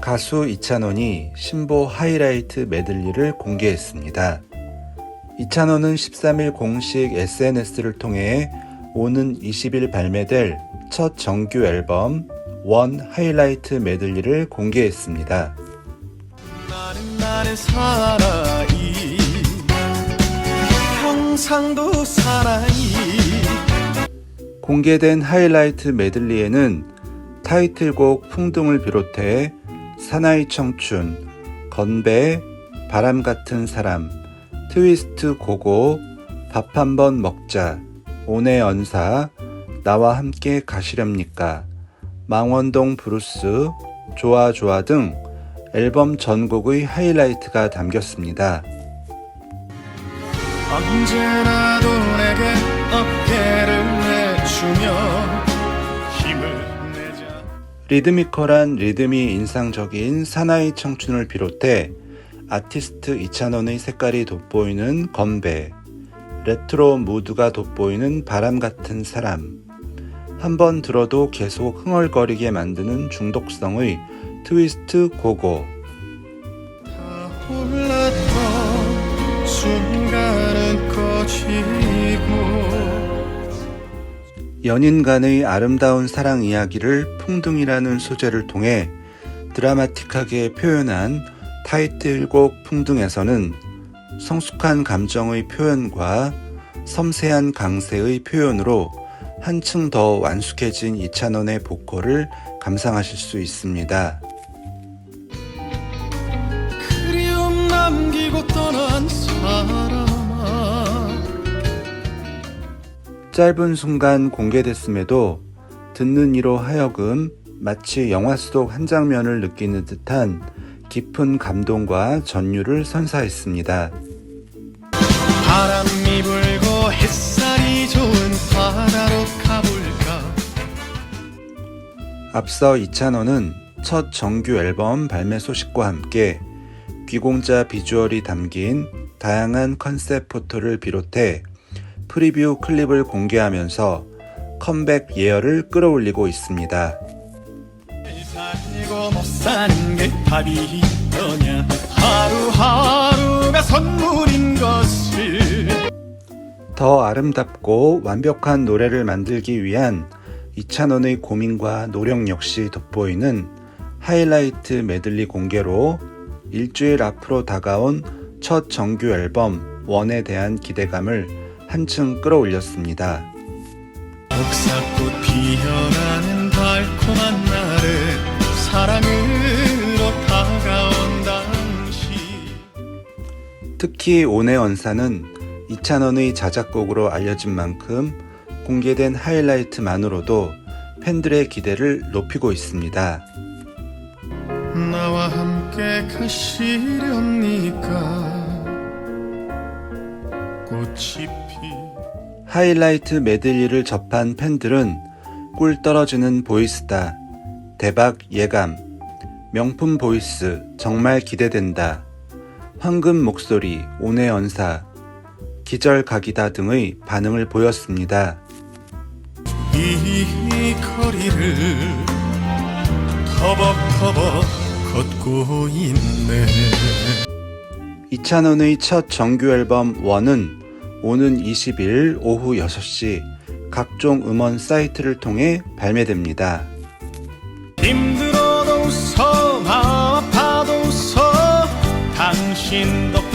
가수 이찬원이 신보 하이라이트 메들리를 공개했습니다. 이찬원은 13일 공식 SNS를 통해 오는 20일 발매될 첫 정규 앨범 원 하이라이트 메들리를 공개했습니다. 공개된 하이라이트 메들리에는 타이틀곡 풍등을 비롯해 사나이 청춘, 건배, 바람 같은 사람, 트위스트 고고, 밥 한 번 먹자, 온의 언사, 나와 함께 가시렵니까, 망원동 브루스, 좋아 좋아 등 앨범 전곡의 하이라이트가 담겼습니다. 언제나도 내게 어깨를 내주며 리드미컬한 리듬이 인상적인 사나이 청춘을 비롯해 아티스트 이찬원의 색깔이 돋보이는 건배, 레트로 무드가 돋보이는 바람 같은 사람, 한 번 들어도 계속 흥얼거리게 만드는 중독성의 트위스트 고고, 순간은 꺼지고 연인 간의 아름다운 사랑 이야기를 풍등이라는 소재를 통해 드라마틱하게 표현한 타이틀곡 풍등에서는 성숙한 감정의 표현과 섬세한 강세의 표현으로 한층 더 완숙해진 이찬원의 보컬을 감상하실 수 있습니다. 그리움 남기고 떠난 짧은 순간 공개됐음에도 듣는 이로 하여금 마치 영화 속 한 장면을 느끼는 듯한 깊은 감동과 전율을 선사했습니다. 바람이 불고 햇살이 좋은 바다로 가볼까 앞서 이찬원은 첫 정규 앨범 발매 소식과 함께 귀공자 비주얼이 담긴 다양한 컨셉 포토를 비롯해 프리뷰 클립을 공개하면서 컴백 예열을 끌어올리고 있습니다. 더 아름답고 완벽한 노래를 만들기 위한 이찬원의 고민과 노력 역시 돋보이는 하이라이트 메들리 공개로 일주일 앞으로 다가온 첫 정규 앨범 원에 대한 기대감을 한층 끌어올렸습니다. 옥사꽃 피어나는 달콤한 날에 사랑으로 다가온 당시 특히 온의 언사는 이찬원의 자작곡으로 알려진 만큼 공개된 하이라이트만으로도 팬들의 기대를 높이고 있습니다. 나와 함께 가시렵니까 하이라이트 메들리를 접한 팬들은 꿀 떨어지는 보이스다. 대박 예감. 명품 보이스 정말 기대된다. 황금 목소리 온의 언사. 기절 각이다 등의 반응을 보였습니다. 이 거리를 터벅터벅 걷고 있네 이찬원의 첫 정규 앨범 원은 오는 20일 오후 6시 각종 음원 사이트를 통해 발매됩니다. 힘들어도 웃어, 아파도 웃어, 당신 덕